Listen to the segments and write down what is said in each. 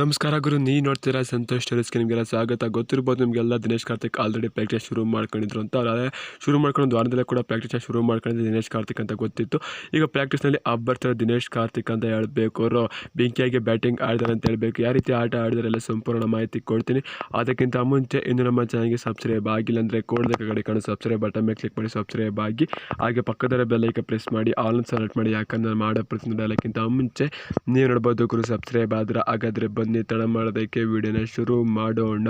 ನಮಸ್ಕಾರ ಗುರು ನೀ ನೋಡ್ತೀರಾ ಸಂತೋಷ್ ಸ್ಟೋರೀಸ್ಗೆ ನಿಮಗೆಲ್ಲ ಸ್ವಾಗತ. ಗೊತ್ತಿರ್ಬೋದು ನಿಮಗೆಲ್ಲ ದಿನೇಶ್ ಕಾರ್ತಿಕ್ ಆಲ್ರೆಡಿ ಪ್ರಾಕ್ಟೀಸ್ ಶುರು ಮಾಡ್ಕೊಂಡಿದ್ರು ಅಂತ. ಅದೇ ಶುರು ಮಾಡ್ಕೊಂಡು ವಾರದಲ್ಲೇ ಕೂಡ ಪ್ರಾಕ್ಟೀಸ್ ಶುರು ಮಾಡ್ಕೊಂಡಿದ್ದೆ ದಿನೇಶ್ ಕಾರ್ತಿಕ್ ಅಂತ ಗೊತ್ತಿತ್ತು. ಈಗ ಪ್ರಾಕ್ಟೀಸ್ನಲ್ಲಿ ಅಬ್ಬರ್ತಾರೆ ದಿನೇಶ್ ಕಾರ್ತಿಕ್ ಅಂತ ಹೇಳಬೇಕು. ಅವರು ಬೆಂಕಿಯಾಗಿ ಬ್ಯಾಟಿಂಗ್ ಆಡಿದಾರೆ ಅಂತ ಹೇಳಬೇಕು. ಯಾವ ರೀತಿ ಆಟ ಆಡಿದಾರೆಲ್ಲ ಸಂಪೂರ್ಣ ಮಾಹಿತಿ ಕೊಡ್ತೀನಿ. ಅದಕ್ಕಿಂತ ಮುಂಚೆ ಇನ್ನು ನಮ್ಮ ಚಾನಲ್ಗೆ ಸಬ್ಸ್ಕ್ರೈಬ್ ಆಗಿಲ್ಲ ಅಂದರೆ ಕೂಡಲೇ ಕಡೆ ಕಾಣೋ ಸಬ್ಸ್ಕ್ರೈಬ್ ಬಟನ್ ಮೇಲೆ ಕ್ಲಿಕ್ ಮಾಡಿ ಸಬ್ಸ್ಕ್ರೈಬ್ ಆಗಿ. ಹಾಗೆ ಪಕ್ಕದ ಬೆಲ್ಲೈಕ ಪ್ರೆಸ್ ಮಾಡಿ ಆಲ್ ಸೆಲೆಕ್ಟ್ ಮಾಡಿ. ಯಾಕಂದ್ರೆ ಮಾಡೋ ಪ್ರತಿನಿಧಿ ಅದಕ್ಕಿಂತ ಮುಂಚೆ ನೀವು ನೋಡ್ಬೋದು ಗುರು ಸಬ್ಸ್ಕ್ರೈಬ್ ಆದ್ರೆ ಹಾಗಾದರೆ ಬನ್ನಿ ತಡ ಮಾಡೋದಕ್ಕೆ ವಿಡಿಯೋನ ಶುರು ಮಾಡೋಣ.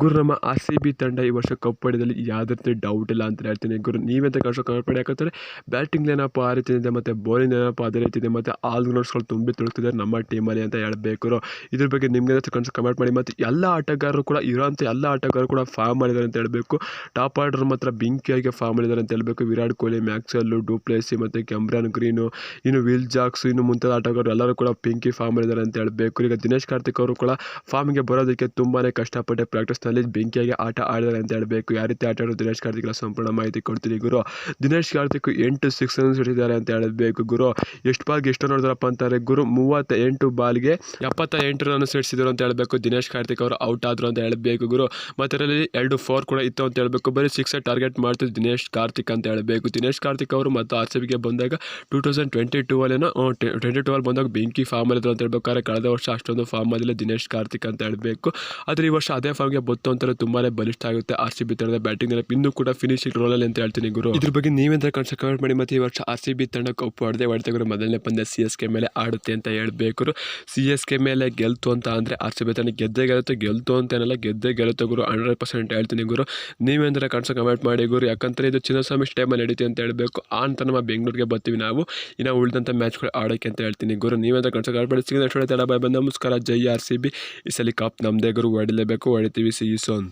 ಗುರು ನಮ್ಮ ಆರ್ ಸಿ ಬಿ ತಂಡ ಈ ವರ್ಷ ಕಪ್ ಪಡೆದಲ್ಲಿ ಯಾವುದೇ ರೀತಿ ಡೌಟ್ ಇಲ್ಲ ಅಂತ ಹೇಳ್ತೀನಿ. ಗುರು, ನೀವೆಂತ ಕಷ್ಟ ಕಪ್ ಪಡೆ ಯಾಕಂದರೆ ಬ್ಯಾಟಿಂಗ್ ಏನಪ್ಪ ಆ ರೀತಿ ಇದೆ, ಮತ್ತು ಬೌಲಿಂಗ್ ಏನಪ್ಪ ಅದೇ ರೀತಿ ಇದೆ, ಮತ್ತು ತುಂಬಿ ತುಳುಕ್ತಿದ್ದಾರೆ ನಮ್ಮ ಟೀಮಲ್ಲಿ ಅಂತ ಹೇಳಬೇಕು. ಇದ್ರ ಬಗ್ಗೆ ನಿಮಗೆ ಕನ್ಸು ಕಮೆಂಟ್ ಮಾಡಿ, ಮತ್ತು ಎಲ್ಲ ಆಟಗಾರರು ಕೂಡ ಇರೋಂಥ ಎಲ್ಲ ಆಟಗಾರರು ಕೂಡ ಫಾರ್ಮ್ ಮಾಡಿದ್ದಾರೆ ಅಂತ ಹೇಳಬೇಕು. ಟಾಪ್ ಆರ್ಡರ್ ಮಾತ್ರ ಬೆಂಕಿಯಾಗಿ ಫಾರ್ಮ್ ಮಾಡಿದ್ದಾರೆ ಅಂತ ಹೇಳಬೇಕು. ವಿರಾಟ್ ಕೊಹ್ಲಿ, ಮ್ಯಾಕ್ಸೆಲ್ಲು, ಡೂಪ್ಲೇಸಿ, ಮತ್ತು ಕೆಮ್ರಾನ್ ಗ್ರೀನು, ಇನ್ನು ವಿಲ್ ಜಾಕ್ಸ್, ಇನ್ನು ಮುಂತಾದ ಆಟಗಾರರು ಎಲ್ಲರೂ ಕೂಡ ಪಿಂಕಿ ಫಾರ್ಮ್ ಮಾಡಿದ್ದಾರೆ ಅಂತ ಹೇಳಬೇಕು. ಈಗ ದಿನೇಶ್ ಕಾರ್ತಿಕ್ ಅವರು ಕೂಡ ಫಾರ್ಮ್ಗೆ ಬರೋದಕ್ಕೆ ತುಂಬಾ ಕಷ್ಟಪಟ್ಟು ಪ್ರಾಕ್ಟೀಸ್ನಲ್ಲಿ ಬೆಂಕಿಯಾಗಿ ಆಟ ಆಡಿದ್ದಾರೆ ಅಂತ ಹೇಳಬೇಕು. ಯಾವ ರೀತಿ ಆಟ ಆಡೋದು ದಿನೇಶ್ ಕಾರ್ತಿಕ್ ಸಂಪೂರ್ಣ ಮಾಹಿತಿ ಕೊಡ್ತೀನಿ ಗುರು? ದಿನೇಶ್ ಕಾರ್ತಿಕ್ ಎಂಟು ಸಿಕ್ಸ್ ಹಿಡಿದಿದ್ದಾರೆ ಅಂತ ಹೇಳಬೇಕು ಗುರು. ಎಷ್ಟು ಬಾಲ್ಗೆ ಎಷ್ಟು ನೋಡಿದ್ರಪ್ಪ ಅಂತಾರೆ ಗುರು ಮೂವತ್ತ ಎಂಟು ಬಾಲ್ಗೆ ಎಪ್ಪತ್ತ ಎಂಟು ರನ್ ಸಿಡಿಸಿದ್ರು ಅಂತ ಹೇಳಬೇಕು. ದಿನೇಶ್ ಕಾರ್ತಿಕ್ ಅವರು ಔಟ್ ಆದ್ರು ಅಂತ ಹೇಳಬೇಕು ಗುರು. ಮತ್ತರಲ್ಲಿ ಅದರಲ್ಲಿ ಎರಡು ಫೋರ್ ಕೂಡ ಇತ್ತು ಅಂತ ಹೇಳಬೇಕು. ಬರೀ ಸಿಕ್ಸ್ ಟಾರ್ಗೆಟ್ ಮಾಡ್ತಿದ್ದು ದಿನೇಶ್ ಕಾರ್ತಿಕ್ ಅಂತ ಹೇಳಬೇಕು. ದಿನೇಶ್ ಕಾರ್ತಿಕ್ ಅವರು ಮತ್ತು ಆರ್ ಸಿ ಬಂದಾಗ ಟೂ ತೌಸಂಡ್ ಟ್ವೆಂಟಿ ಟೂ ಅಲ್ಲೇನೋ ಟ್ವೆಂಟಿ ಟೂ ಅಲ್ಲಿ ಬಂದಾಗ ಬೆಂಕಿ ಫಾರ್ಮ್ ಅಲ್ಲಿ ಅಂತ ಹೇಳ್ಬೇಕಾದ್ರೆ ಕಳೆದ ವರ್ಷ ಅಷ್ಟೊಂದು ಫಾರ್ಮ್ ಅಲ್ಲಿಲ್ಲ ದಿನೇಶ್ ಕಾರ್ತಿಕ್ ಅಂತ ಹೇಳಬೇಕು. ಆದರೆ ಈ ವರ್ಷ ಅದೇ ಫಾರ್ಮ್ಗೆ ಬತ್ತು ಅಂತಾರೆ ತುಂಬಾ ಬಲಿಷ್ಠ ಆಗುತ್ತೆ. ಆರ್ ಸಿ ಬಿ ತಂಡದ ಬ್ಯಾಟಿಂಗ್ ಇನ್ನೂ ಕೂಡ ಫಿನಿಶಿಂಗ್ ರೋಲಲ್ಲಿ ಅಂತ ಹೇಳ್ತೀನಿ ಗುರು. ಇದ್ರ ಬಗ್ಗೆ ನೀವೆಂತ ಕನ್ಸ ಕಮೆಂಟ್ ಮಾಡಿ ಮತ್ತೆ ಈ ವರ್ಷ ಆರ್ ಸಿ ಬಿ ತಂಡ ಕಪ್ಪು ಹೊಡೆದೇ ಹೊಡೆದ ಗುರು. ಮೊದಲನೇ ಪಂದ್ಯ ಸಿ ಎಸ್ ಕೆ ಮೇಲೆ ಆಡುತ್ತೆ ಅಂತ ಹೇಳಬೇಕು ಸಿ ಎಸ್ ಕೆ ಮೇಲೆ ಗೆಲ್ತು ಅಂತ ಅಂದರೆ ಆರ್ ಸಿ ಬಿ ತಂಡ ಗೆದ್ದೇ ಗೆಲ್ಲುತ್ತೆ. ಗೆಲ್ತು ಅಂತ ಏನಲ್ಲ, ಗೆದ್ದೇ ಗೆಲ್ಲುತ್ತೆ ಗುರು. ಹಂಡ್ರೆಡ್ ಪರ್ಸೆಂಟ್ ಹೇಳ್ತೀನಿ ಗುರು. ನೀವೇಂದ್ರೆ ಕನ್ಸ ಕಮೆಂಟ್ ಮಾಡಿ ಗುರು. ಯಾಕಂದರೆ ಇದು ಚಿನ್ನಸ್ವಾಮಿ ಸ್ಟೇಮಲ್ಲಿ ನಡೀತಿ ಅಂತ ಹೇಳಬೇಕು. ಆ ಅಂತ ನಮ್ಮ ಬೆಂಗಳೂರಿಗೆ ಬರ್ತೀವಿ ನಾವು. ಇನ್ನು ಉಳಿದಂಥ ಮ್ಯಾಚ್ಗಳು ಆಡೋಕ್ಕೆ ಅಂತ ಹೇಳ್ತೀನಿ ಗುರು. ನೀವೇಂದ್ರ ಕನ್ಸ ಕಮೆಂಟ್ ಮಾಡಿ. ಸಿಗೋದು ತಡ ಬಾಯ್ ಬಂದು ನಮಸ್ಕಾರ. ಜೈ ಆರ್ ಸಿ ಬಿ. ಈ ಕಪ್ ನಮ್ಮದೇ ಗುರು ಹೊಡಿಲೇಬೇಕು ಹೊಡಿತೀವಿ ಸಿ ಸೋನ್